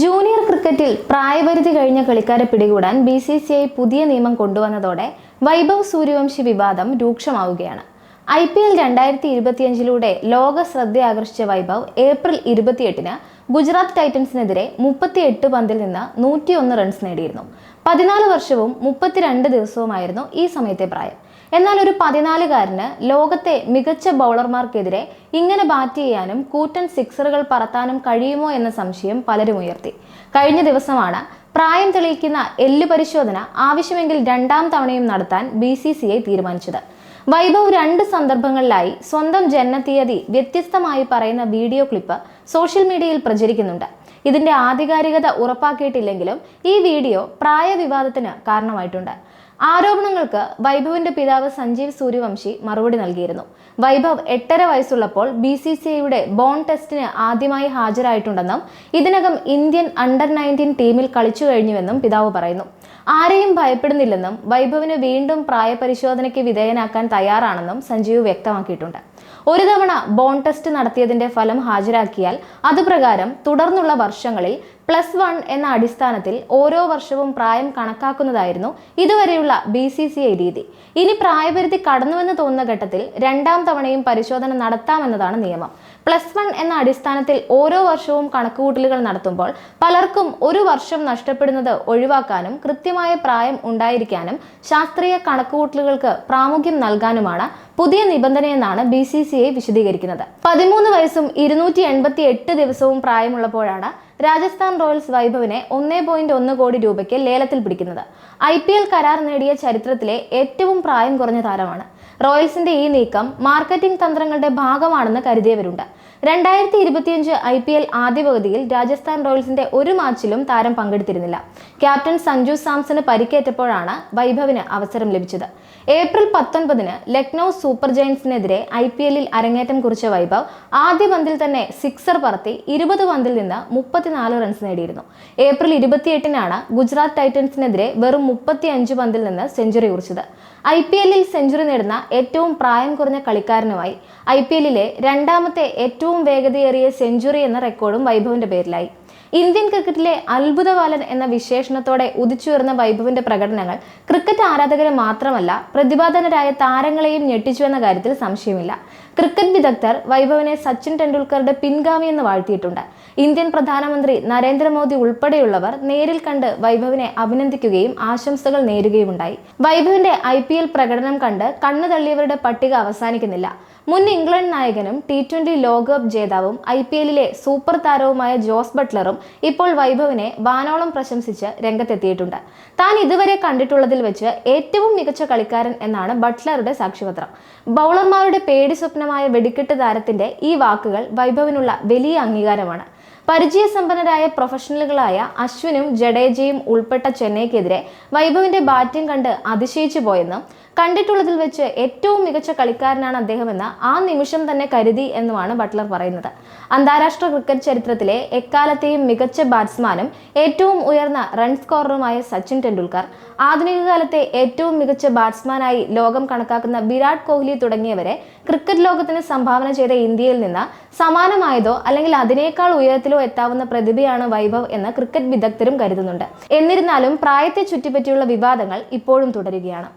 Junior ക്രിക്കറ്റിൽ പ്രായപരിധി കഴിഞ്ഞ കളിക്കാരെ പിടികൂടാൻ ബി സി സി ഐ പുതിയ നിയമം കൊണ്ടുവന്നതോടെ വൈഭവ് സൂര്യവംശി വിവാദം രൂക്ഷമാവുകയാണ്. ഐ പി എൽ രണ്ടായിരത്തി ഇരുപത്തിയഞ്ചിലൂടെ ലോക ശ്രദ്ധ ആകർഷിച്ച വൈഭവ് ഏപ്രിൽ ഇരുപത്തിയെട്ടിന് ഗുജറാത്ത് ടൈറ്റൻസിനെതിരെ മുപ്പത്തിയെട്ട് പന്തിൽ നിന്ന് നൂറ്റിയൊന്ന് റൺസ് നേടിയിരുന്നു. പതിനാല് വർഷവും മുപ്പത്തിരണ്ട് ദിവസവുമായിരുന്നു ഈ സമയത്തെ പ്രായം. എന്നാൽ ഒരു പതിനാലുകാരന് ലോകത്തെ മികച്ച ബൗളർമാർക്കെതിരെ ഇങ്ങനെ ബാറ്റ് ചെയ്യാനും കൂറ്റൻ സിക്സറുകൾ പറത്താനും കഴിയുമോ എന്ന സംശയം പലരും ഉയർത്തി. കഴിഞ്ഞ ദിവസമാണ് പ്രായം തെളിയിക്കുന്ന എല്ല് പരിശോധന ആവശ്യമെങ്കിൽ രണ്ടാം തവണയും നടത്താൻ ബി സി സി ഐ തീരുമാനിച്ചത്. വൈഭവ് രണ്ട് സന്ദർഭങ്ങളിലായി സ്വന്തം ജനനത്തീയതി വ്യത്യസ്തമായി പറയുന്ന വീഡിയോ ക്ലിപ്പ് സോഷ്യൽ മീഡിയയിൽ പ്രചരിക്കുന്നുണ്ട്. ഇതിന്റെ ആധികാരികത ഉറപ്പാക്കിയിട്ടില്ലെങ്കിലും ഈ വീഡിയോ പ്രായവിവാദത്തിന് കാരണമായിട്ടുണ്ട്. ആരോപണങ്ങൾക്ക് വൈഭവിന്റെ പിതാവ് സഞ്ജീവ് സൂര്യവംശി മറുപടി നൽകിയിരുന്നു. വൈഭവ് എട്ടര വയസ്സുള്ളപ്പോൾ ബി സി സി ഐയുടെ ബോൺ ടെസ്റ്റിന് ആദ്യമായി ഹാജരായിട്ടുണ്ടെന്നും ഇതിനകം ഇന്ത്യൻ അണ്ടർ നയന്റീൻ ടീമിൽ കളിച്ചു കഴിഞ്ഞുവെന്നും പിതാവ് പറയുന്നു. ആരെയും ഭയപ്പെടുന്നില്ലെന്നും വൈഭവിന് വീണ്ടും പ്രായപരിശോധനയ്ക്ക് വിധേയനാക്കാൻ തയ്യാറാണെന്നും സഞ്ജീവ് വ്യക്തമാക്കിയിട്ടുണ്ട്. ഒരു തവണ ബോൺ ടെസ്റ്റ് നടത്തിയതിന്റെ ഫലം ഹാജരാക്കിയാൽ അതുപ്രകാരം തുടർന്നുള്ള വർഷങ്ങളിൽ പ്ലസ് വൺ എന്ന അടിസ്ഥാനത്തിൽ ഓരോ വർഷവും പ്രായം കണക്കാക്കുന്നതായിരുന്നു ഇതുവരെയുള്ള ബി സി സി ഐ രീതി. ഇനി പ്രായപരിധി കടന്നുവെന്ന് തോന്നുന്ന ഘട്ടത്തിൽ രണ്ടാം തവണയും പരിശോധന നടത്താമെന്നതാണ് നിയമം. പ്ലസ് വൺ എന്ന അടിസ്ഥാനത്തിൽ ഓരോ വർഷവും കണക്കുകൂട്ടലുകൾ നടത്തുമ്പോൾ പലർക്കും ഒരു വർഷം നഷ്ടപ്പെടുന്നത് ഒഴിവാക്കാനും കൃത്യമായ പ്രായം ഉണ്ടായിരിക്കാനും ശാസ്ത്രീയ കണക്കുകൂട്ടലുകൾക്ക് പ്രാമുഖ്യം നൽകാനുമാണ് പുതിയ നിബന്ധനയെന്നാണ് ബി സി സി ഐ വിശദീകരിക്കുന്നത്. പതിമൂന്ന് വയസ്സും ഇരുന്നൂറ്റി എൺപത്തി എട്ട് ദിവസവും പ്രായമുള്ളപ്പോഴാണ് രാജസ്ഥാൻ റോയൽസ് വൈഭവിനെ ഒന്നേ പോയിന്റ് ഒന്ന് കോടി രൂപയ്ക്ക് ലേലത്തിൽ പിടിക്കുന്നത്. ഐ പി എൽ കരാർ നേടിയ ചരിത്രത്തിലെ ഏറ്റവും പ്രായം കുറഞ്ഞ താരമാണ്. റോയൽസിന്റെ ഈ നീക്കം മാർക്കറ്റിംഗ് തന്ത്രങ്ങളുടെ ഭാഗമാണെന്ന് കരുതിയവരുണ്ട്. രണ്ടായിരത്തി ഇരുപത്തിയഞ്ച് ഐ പി എൽ ആദ്യ പകുതിയിൽ രാജസ്ഥാൻ റോയൽസിന്റെ ഒരു മാച്ചിലും താരം പങ്കെടുത്തിരുന്നില്ല. ക്യാപ്റ്റൻ സഞ്ജു സാംസന് പരിക്കേറ്റപ്പോഴാണ് വൈഭവിന് അവസരം ലഭിച്ചത്. ഏപ്രിൽ പത്തൊൻപതിന് ലക്നൗ സൂപ്പർ ജയൻസിനെതിരെ ഐ പി എല്ലിൽ അരങ്ങേറ്റം കുറിച്ച വൈഭവ് ആദ്യ പന്തിൽ തന്നെ സിക്സർ പറത്തി ഇരുപത് പന്തിൽ നിന്ന് മുപ്പത്തിനാല് റൺസ് നേടിയിരുന്നു. ഏപ്രിൽ ഇരുപത്തിയെട്ടിനാണ് ഗുജറാത്ത് ടൈറ്റൻസിനെതിരെ വെറും മുപ്പത്തി അഞ്ച് പന്തിൽ നിന്ന് സെഞ്ചുറി കുറിച്ചത്. ഐ പി എല്ലിൽ സെഞ്ചുറി നേടുന്ന ഏറ്റവും പ്രായം കുറഞ്ഞ കളിക്കാരനുമായി ഐ പി എല്ലിലെ രണ്ടാമത്തെ ഏറ്റവും വേഗതയേറിയ സെഞ്ചുറി എന്ന റെക്കോർഡും വൈഭവിന്റെ പേരിലായി. ഇന്ത്യൻ ക്രിക്കറ്റിലെ അത്ഭുതബാലൻ എന്ന വിശേഷണത്തോടെ ഉദിച്ചുയർന്ന വൈഭവിന്റെ പ്രകടനങ്ങൾ ക്രിക്കറ്റ് ആരാധകരെ മാത്രമല്ല പ്രതിഭാധനരായ താരങ്ങളെയും ഞെട്ടിച്ചു എന്ന കാര്യത്തിൽ സംശയമില്ല. ക്രിക്കറ്റ് വിദഗ്ധർ വൈഭവിനെ സച്ചിൻ ടെണ്ടുൽക്കറുടെ പിൻഗാമി എന്ന് വാഴ്ത്തിയിട്ടുണ്ട്. ഇന്ത്യൻ പ്രധാനമന്ത്രി നരേന്ദ്രമോദി ഉൾപ്പെടെയുള്ളവർ നേരിൽ കണ്ട് വൈഭവിനെ അഭിനന്ദിക്കുകയും ആശംസകൾ നേരുകയുമുണ്ടായി. വൈഭവിന്റെ ഐ പ്രകടനം കണ്ട് കണ്ണു തള്ളിയവരുടെ പട്ടിക അവസാനിക്കുന്നില്ല. മുൻ ഇംഗ്ലണ്ട് നായകനും ടി ട്വന്റി ലോകകപ്പ് ജേതാവും ഐ പി എല്ലിലെ സൂപ്പർ താരവുമായ ജോസ് ബട്ട്ലറും ഇപ്പോൾ വൈഭവിനെ വാനോളം പ്രശംസിച്ച് രംഗത്തെത്തിയിട്ടുണ്ട്. താൻ ഇതുവരെ കണ്ടിട്ടുള്ളതിൽ വെച്ച് ഏറ്റവും മികച്ച കളിക്കാരൻ എന്നാണ് ബട്ട്ലറുടെ സാക്ഷ്യപത്രം. ബൗളർമാരുടെ പേടി സ്വപ്നമായ വെടിക്കെട്ട് താരത്തിന്റെ ഈ വാക്കുകൾ വൈഭവിനുള്ള വലിയ അംഗീകാരമാണ്. പരിചയസമ്പന്നരായ പ്രൊഫഷണലുകളായ അശ്വിനും ജഡേജയും ഉൾപ്പെട്ട ചെന്നൈക്കെതിരെ വൈഭവിന്റെ ബാറ്റിംഗ് കണ്ട് അതിശയിച്ചു പോയെന്നും കണ്ടിട്ടുള്ളതിൽ വെച്ച് ഏറ്റവും മികച്ച കളിക്കാരനാണ് അദ്ദേഹമെന്ന് ആ നിമിഷം തന്നെ കരുതി എന്നുമാണ് ബട്ട്ലർ പറയുന്നത്. അന്താരാഷ്ട്ര ക്രിക്കറ്റ് ചരിത്രത്തിലെ എക്കാലത്തെയും മികച്ച ബാറ്റ്സ്മാനും ഏറ്റവും ഉയർന്ന റൺ സ്കോററുമായ സച്ചിൻ ടെണ്ടുൽക്കർ ആധുനിക കാലത്തെ ഏറ്റവും മികച്ച ബാറ്റ്സ്മാനായി ലോകം കണക്കാക്കുന്ന വിരാട് കോഹ്ലി തുടങ്ങിയവരെ ക്രിക്കറ്റ് ലോകത്തിന് സംഭാവന ചെയ്ത ഇന്ത്യയിൽ നിന്ന് സമാനമായതോ അല്ലെങ്കിൽ അതിനേക്കാൾ ഉയരത്തിലോ എത്താവുന്ന പ്രതിഭയാണ് വൈഭവ് എന്ന് ക്രിക്കറ്റ് വിദഗ്ധരും കരുതുന്നുണ്ട്. എന്നിരുന്നാലും പ്രായത്തെ ചുറ്റിപ്പറ്റിയുള്ള വിവാദങ്ങൾ ഇപ്പോഴും തുടരുകയാണ്.